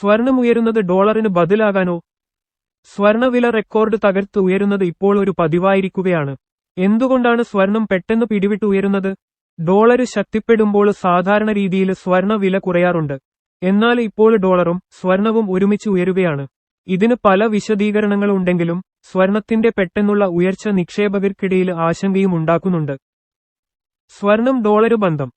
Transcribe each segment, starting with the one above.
സ്വർണം ഉയരുന്നത് ഡോളറിന് ബദലാകാനോ? സ്വർണവില റെക്കോർഡ് തകർത്ത് ഉയരുന്നത് ഇപ്പോൾ ഒരു പതിവായിരിക്കുകയാണ്. എന്തുകൊണ്ടാണ് സ്വർണം പെട്ടെന്ന് പിടിവിട്ട് ഉയരുന്നത്? ഡോളർ ശക്തിപ്പെടുമ്പോൾ സാധാരണ രീതിയിൽ സ്വർണവില കുറയാറുണ്ട്. എന്നാൽ ഇപ്പോൾ ഡോളറും സ്വർണവും ഒരുമിച്ച് ഉയരുകയാണ്. ഇതിന് പല വിശദീകരണങ്ങളുണ്ടെങ്കിലും സ്വർണത്തിന്റെ പെട്ടെന്നുള്ള ഉയർച്ച നിക്ഷേപകർക്കിടയിൽ ആശങ്കയും ഉണ്ടാക്കുന്നുണ്ട്. സ്വർണം ഡോളർ ബന്ധം.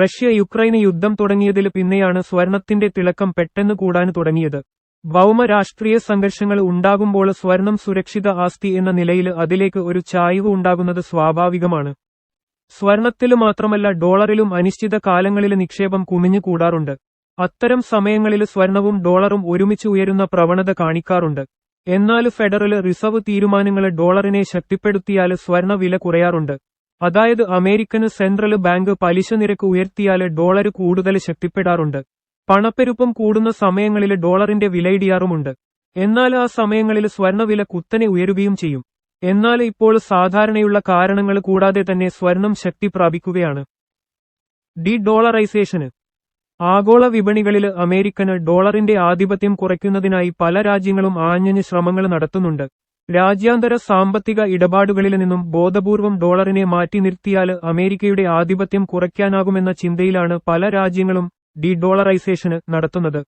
റഷ്യ യുക്രൈന് യുദ്ധം തുടങ്ങിയതിൽ പിന്നെയാണ് സ്വർണത്തിന്റെ തിളക്കം പെട്ടെന്ന് കൂടാൻ തുടങ്ങിയത്. ഭൗമ രാഷ്ട്രീയ സംഘർഷങ്ങൾ ഉണ്ടാകുമ്പോൾ സ്വർണം സുരക്ഷിത ആസ്തി എന്ന നിലയിൽ അതിലേക്ക് ഒരു ചായ്വ് ഉണ്ടാകുന്നത് സ്വാഭാവികമാണ്. സ്വർണത്തിൽ മാത്രമല്ല ഡോളറിലും അനിശ്ചിത കാലങ്ങളിൽ നിക്ഷേപം കുമിഞ്ഞു കൂടാറുണ്ട്. അത്തരം സമയങ്ങളിൽ സ്വർണവും ഡോളറും ഒരുമിച്ച് ഉയരുന്ന പ്രവണത കാണിക്കാറുണ്ട്. എന്നാൽ ഫെഡറൽ റിസർവ് തീരുമാനങ്ങൾ ഡോളറിനെ ശക്തിപ്പെടുത്തിയാൽ സ്വർണ വില കുറയാറുണ്ട്. അതായത് അമേരിക്കന് സെൻട്രൽ ബാങ്ക് പലിശ നിരക്ക് ഉയർത്തിയാൽ ഡോളർ കൂടുതൽ ശക്തിപ്പെടാറുണ്ട്. പണപ്പെരുപ്പം കൂടുന്ന സമയങ്ങളിൽ ഡോളറിന്റെ വിലയിടിയാറുമുണ്ട്. എന്നാൽ ആ സമയങ്ങളിൽ സ്വർണവില കുത്തനെ ഉയരുകയും ചെയ്യും. എന്നാൽ ഇപ്പോൾ സാധാരണയുള്ള കാരണങ്ങൾ കൂടാതെ തന്നെ സ്വർണം ശക്തി പ്രാപിക്കുകയാണ്. Dedollarisation. ആഗോള വിപണികളിൽ അമേരിക്കന് ഡോളറിന്റെ ആധിപത്യം കുറയ്ക്കുന്നതിനായി പല രാജ്യങ്ങളും ആഞ്ഞഞ്ഞ് ശ്രമങ്ങൾ നടത്തുന്നുണ്ട്. രാജ്യാന്തര സാമ്പത്തിക ഇടപാടുകളിൽ നിന്നും ബോധപൂർവം ഡോളറിനെ മാറ്റി നിർത്തിയാൽ അമേരിക്കയുടെ ആധിപത്യം കുറയ്ക്കാനാകുമെന്ന ചിന്തയിലാണ് പല രാജ്യങ്ങളും ഡി ഡോളറൈസേഷന് നടത്തുന്നത്.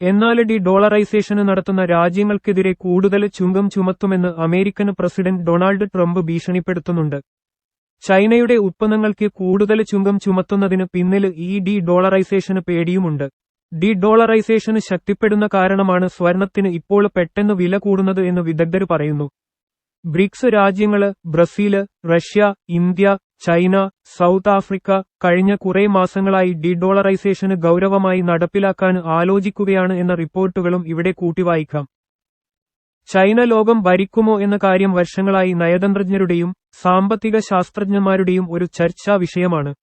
എന്നാൽ ഡി ഡോളറൈസേഷന് നടത്തുന്ന രാജ്യങ്ങൾക്കെതിരെ കൂടുതൽ ചുങ്കം ചുമത്തുമെന്ന് അമേരിക്കൻ പ്രസിഡന്റ് ഡൊണാൾഡ് ട്രംപ് ഭീഷണിപ്പെടുത്തുന്നുണ്ട്. ചൈനയുടെ ഉത്പന്നങ്ങൾക്ക് കൂടുതൽ ചുങ്കം ചുമത്തുന്നതിന് പിന്നിൽ ഈ ഡി ഡോളറൈസേഷന് പേടിയുമുണ്ട്. ഡി ഡോളറൈസേഷന് ശക്തിപ്പെടുന്ന കാരണമാണ് സ്വർണത്തിന് ഇപ്പോൾ പെട്ടെന്ന് വില കൂടുന്നത് എന്ന് വിദഗ്ധർ പറയുന്നു. ബ്രിക്സ് രാജ്യങ്ങൾ Brazil Russia India China South Africa കഴിഞ്ഞ കുറെ മാസങ്ങളായി ഡി ഡോളറൈസേഷന് ഗൗരവമായി നടപ്പിലാക്കാൻ ആലോചിക്കുകയാണ് എന്ന റിപ്പോർട്ടുകളും ഇവിടെ കൂട്ടിവായിക്കാം. ചൈന ലോകം ഭരിക്കുമോ എന്ന കാര്യം വർഷങ്ങളായി നയതന്ത്രജ്ഞരുടെയും സാമ്പത്തിക ശാസ്ത്രജ്ഞന്മാരുടെയും ഒരു ചർച്ചാ വിഷയമാണ്.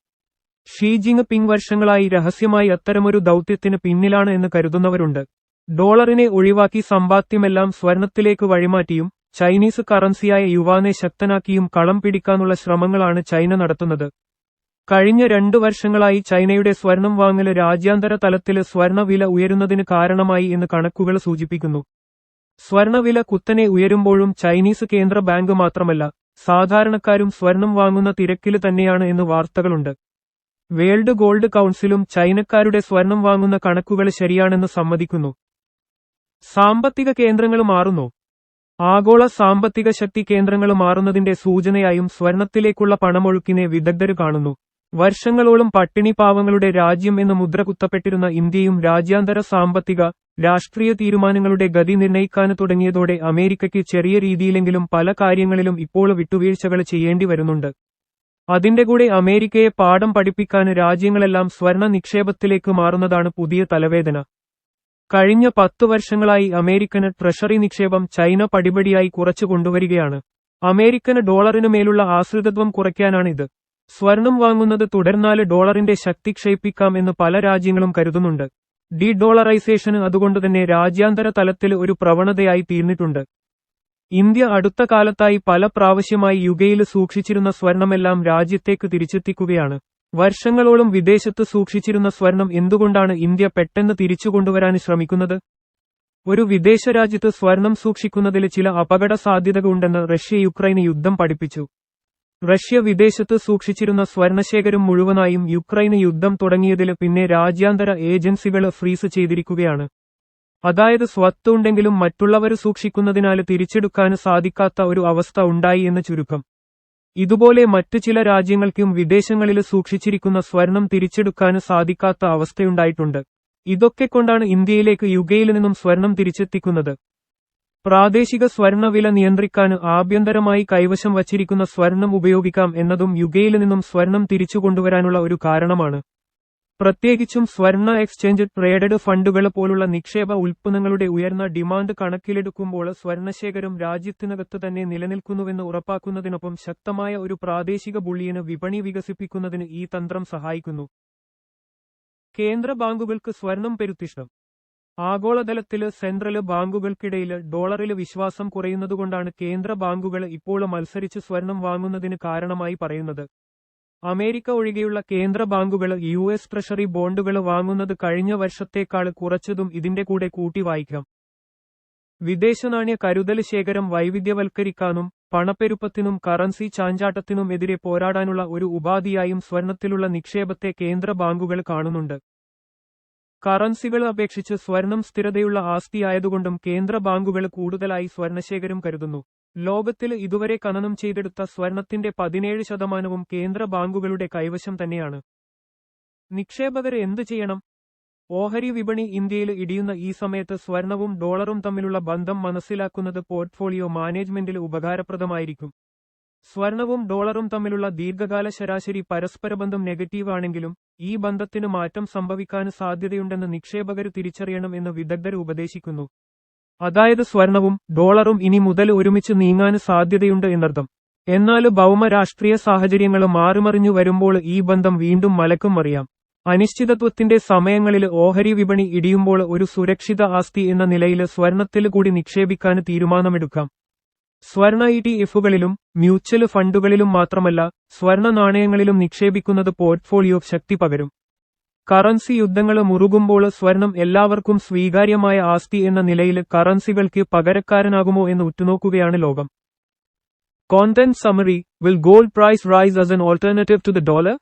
ഷീ ജിങ് പിങ് വർഷങ്ങളായി രഹസ്യമായി അത്തരമൊരു ദൌത്യത്തിന് പിന്നിലാണ് എന്ന് കരുതുന്നവരുണ്ട്. ഡോളറിനെ ഒഴിവാക്കി സമ്പാദ്യമെല്ലാം സ്വർണത്തിലേക്ക് വഴിമാറ്റിയും ചൈനീസ് കറൻസിയായ യുവാനെ ശക്തനാക്കിയും കളം പിടിക്കാനുള്ള ശ്രമങ്ങളാണ് ചൈന നടത്തുന്നത്. കഴിഞ്ഞ രണ്ടു വർഷങ്ങളായി ചൈനയുടെ സ്വർണം വാങ്ങൽ രാജ്യാന്തര തലത്തിൽ സ്വർണവില ഉയരുന്നതിന് കാരണമായി എന്ന് കണക്കുകൾ സൂചിപ്പിക്കുന്നു. സ്വർണവില കുത്തനെ ഉയരുമ്പോഴും ചൈനീസ് കേന്ദ്ര ബാങ്ക് മാത്രമല്ല സാധാരണക്കാരും സ്വർണം വാങ്ങുന്ന തിരക്കിൽ തന്നെയാണ് എന്ന് വാർത്തകളുണ്ട്. വേൾഡ് ഗോൾഡ് കൗൺസിലും ചൈനക്കാരുടെ സ്വർണം വാങ്ങുന്ന കണക്കുകൾ ശരിയാണെന്ന് സമ്മതിക്കുന്നു. സാമ്പത്തിക കേന്ദ്രങ്ങൾ മാറുന്നു. ആഗോള സാമ്പത്തിക ശക്തി കേന്ദ്രങ്ങൾ മാറുന്നതിന്റെ സൂചനയായും സ്വർണത്തിലേക്കുള്ള പണമൊഴുക്കിനെ വിദഗ്ധർ കാണുന്നു. വർഷങ്ങളോളം പട്ടിണി പാവങ്ങളുടെ രാജ്യം എന്ന് മുദ്ര കുത്തപ്പെട്ടിരുന്ന ഇന്ത്യയും രാജ്യാന്തര സാമ്പത്തിക രാഷ്ട്രീയ തീരുമാനങ്ങളുടെ ഗതി നിർണയിക്കാൻ തുടങ്ങിയതോടെ അമേരിക്കയ്ക്ക് ചെറിയ രീതിയിലെങ്കിലും പല കാര്യങ്ങളിലും ഇപ്പോൾ വിട്ടുവീഴ്ചകൾ ചെയ്യേണ്ടി വരുന്നുണ്ട്. അതിന്റെ കൂടെ അമേരിക്കയെ പാഠം പഠിപ്പിക്കാൻ രാജ്യങ്ങളെല്ലാം സ്വർണ നിക്ഷേപത്തിലേക്ക് മാറുന്നതാണ് പുതിയ തലവേദന. കഴിഞ്ഞ പത്തു വർഷങ്ങളായി അമേരിക്കന് ട്രഷറി നിക്ഷേപം ചൈന പടിപടിയായി കുറച്ചു കൊണ്ടുവരികയാണ്. അമേരിക്കന് ഡോളറിനു മേലുള്ള ആശ്രിതത്വം കുറയ്ക്കാനാണിത്. സ്വർണം വാങ്ങുന്നത് തുടർന്നാൽ ഡോളറിന്റെ ശക്തി ക്ഷയിപ്പിക്കാം എന്ന് പല രാജ്യങ്ങളും കരുതുന്നുണ്ട്. ഡി ഡോളറൈസേഷന് അതുകൊണ്ടുതന്നെ രാജ്യാന്തര തലത്തിൽ ഒരു പ്രവണതയായി തീർന്നിട്ടുണ്ട്. ഇന്ത്യ അടുത്ത കാലത്തായി പല പ്രാവശ്യമായി യുകയിൽ സൂക്ഷിച്ചിരുന്ന സ്വർണമെല്ലാം രാജ്യത്തേക്ക് തിരിച്ചെത്തിക്കുകയാണ്. വർഷങ്ങളോളം വിദേശത്ത് സൂക്ഷിച്ചിരുന്ന സ്വർണം എന്തുകൊണ്ടാണ് ഇന്ത്യ പെട്ടെന്ന് തിരിച്ചുകൊണ്ടുവരാൻ ശ്രമിക്കുന്നത്? ഒരു വിദേശ രാജ്യത്ത് സ്വർണം സൂക്ഷിക്കുന്നതിൽ ചില അപകട സാധ്യതകളുണ്ടെന്ന് റഷ്യ യുക്രൈന് യുദ്ധം പഠിപ്പിച്ചു. റഷ്യ വിദേശത്ത് സൂക്ഷിച്ചിരുന്ന സ്വർണശേഖരം മുഴുവനായും യുക്രൈന് യുദ്ധം തുടങ്ങിയതിൽ പിന്നെ രാജ്യാന്തര ഏജൻസികൾ ഫ്രീസ് ചെയ്തിരിക്കുകയാണ്. അതായത് സ്വത്ത് ഉണ്ടെങ്കിലും മറ്റുള്ളവർ സൂക്ഷിക്കുന്നതിനാൽ തിരിച്ചെടുക്കാൻ സാധിക്കാത്ത ഒരു അവസ്ഥ ഉണ്ടായി എന്ന് ചുരുക്കം. ഇതുപോലെ മറ്റു ചില രാജ്യങ്ങൾക്കും വിദേശങ്ങളിൽ സൂക്ഷിച്ചിരിക്കുന്ന സ്വർണം തിരിച്ചെടുക്കാൻ സാധിക്കാത്ത അവസ്ഥയുണ്ടായിട്ടുണ്ട്. ഇതൊക്കെ കൊണ്ടാണ് ഇന്ത്യയിലേക്ക് യുകയിൽ നിന്നും സ്വർണം തിരിച്ചെത്തിക്കുന്നത്. പ്രാദേശിക സ്വർണവില നിയന്ത്രിക്കാൻ ആഭ്യന്തരമായി കൈവശം വച്ചിരിക്കുന്ന സ്വർണം ഉപയോഗിക്കാം എന്നതും യുകയിൽ നിന്നും സ്വർണം തിരിച്ചുകൊണ്ടുവരാനുള്ള ഒരു കാരണമാണ്. പ്രത്യേകിച്ചും സ്വർണ എക്സ്ചേഞ്ച് ട്രേഡഡ് ഫണ്ടുകൾ പോലുള്ള നിക്ഷേപ ഉൽപ്പന്നങ്ങളുടെ ഉയർന്ന ഡിമാൻഡ് കണക്കിലെടുക്കുമ്പോൾ സ്വർണശേഖരം രാജ്യത്തിനകത്ത് തന്നെ നിലനിൽക്കുന്നുവെന്ന് ഉറപ്പാക്കുന്നതിനൊപ്പം ശക്തമായ ഒരു പ്രാദേശിക ബുള്ളിയന് വിപണി വികസിപ്പിക്കുന്നതിന് ഈ തന്ത്രം സഹായിക്കുന്നു. കേന്ദ്ര ബാങ്കുകൾക്ക് സ്വർണം പെരുത്തിഷ്ടം. ആഗോളതലത്തിൽ സെൻട്രൽ ബാങ്കുകൾക്കിടയിൽ ഡോളറിൽ വിശ്വാസം കുറയുന്നതുകൊണ്ടാണ് കേന്ദ്ര ബാങ്കുകൾ ഇപ്പോൾ മത്സരിച്ച് സ്വർണം വാങ്ങുന്നതിന് കാരണമായി പറയുന്നത്. അമേരിക്ക ഒഴികെയുള്ള കേന്ദ്ര ബാങ്കുകൾ യു എസ് ട്രഷറി ബോണ്ടുകൾ വാങ്ങുന്നത് കഴിഞ്ഞ വർഷത്തേക്കാൾ കുറച്ചതും ഇതിന്റെ കൂടെ കൂട്ടി വായിക്കാം. വിദേശനാണ്യ കരുതൽ ശേഖരം വൈവിധ്യവൽക്കരിക്കാനും പണപ്പെരുപ്പത്തിനും കറൻസി ചാഞ്ചാട്ടത്തിനും എതിരെ പോരാടാനുള്ള ഒരു ഉപാധിയായും സ്വർണത്തിലുള്ള നിക്ഷേപത്തെ കേന്ദ്ര ബാങ്കുകൾ കാണുന്നുണ്ട്. കറൻസികൾ അപേക്ഷിച്ച് സ്വർണം സ്ഥിരതയുള്ള ആസ്തിയായതുകൊണ്ടും കേന്ദ്ര ബാങ്കുകൾ കൂടുതലായി സ്വർണശേഖരം കരുതുന്നു. ലോകത്തിൽ ഇതുവരെ ഖനനം ചെയ്തെടുത്ത സ്വർണത്തിന്റെ പതിനേഴ് ശതമാനവും കേന്ദ്ര ബാങ്കുകളുടെ കൈവശം തന്നെയാണ്. നിക്ഷേപകർ എന്തു ചെയ്യണം? ഓഹരി വിപണി ഇന്ത്യയിൽ ഇടിയുന്ന ഈ സമയത്ത് സ്വർണവും ഡോളറും തമ്മിലുള്ള ബന്ധം മനസ്സിലാക്കുന്നത് പോർട്ട്ഫോളിയോ മാനേജ്മെന്റിൽ ഉപകാരപ്രദമായിരിക്കും. സ്വർണവും ഡോളറും തമ്മിലുള്ള ദീർഘകാല ശരാശരി പരസ്പരബന്ധം നെഗറ്റീവ് ആണെങ്കിലും ഈ ബന്ധത്തിന് മാറ്റം സംഭവിക്കാൻ സാധ്യതയുണ്ടെന്ന് നിക്ഷേപകർ തിരിച്ചറിയണം എന്ന് വിദഗ്ധർ ഉപദേശിക്കുന്നു. അതായത് സ്വർണവും ഡോളറും ഇനി മുതൽ ഒരുമിച്ച് നീങ്ങാൻ സാധ്യതയുണ്ട് എന്നർത്ഥം. എന്നാൽ ഭൗമ രാഷ്ട്രീയ സാഹചര്യങ്ങൾ മാറിമറിഞ്ഞു വരുമ്പോൾ ഈ ബന്ധം വീണ്ടും മലക്കും അറിയാം അനിശ്ചിതത്വത്തിന്റെ സമയങ്ങളിൽ ഓഹരി വിപണി ഇടിയുമ്പോൾ ഒരു സുരക്ഷിത ആസ്തി എന്ന നിലയിൽ സ്വർണത്തിൽ കൂടി നിക്ഷേപിക്കാൻ തീരുമാനമെടുക്കാം. സ്വർണ ഇ ടി എഫുകളിലും മ്യൂച്വൽ ഫണ്ടുകളിലും മാത്രമല്ല സ്വർണ നാണയങ്ങളിലും നിക്ഷേപിക്കുന്നത് പോർട്ട്ഫോളിയോ ശക്തി പകരും. കറൻസി യുദ്ധങ്ങൾ മുറുകുമ്പോൾ സ്വർണം എല്ലാവർക്കും സ്വീകാര്യമായ ആസ്തി എന്ന നിലയിൽ കറൻസികൾക്ക് പകരക്കാരനാകുമോ എന്ന് ഉറ്റുനോക്കുകയാണ് ലോകം. Content summary will gold price rise as an alternative to the dollar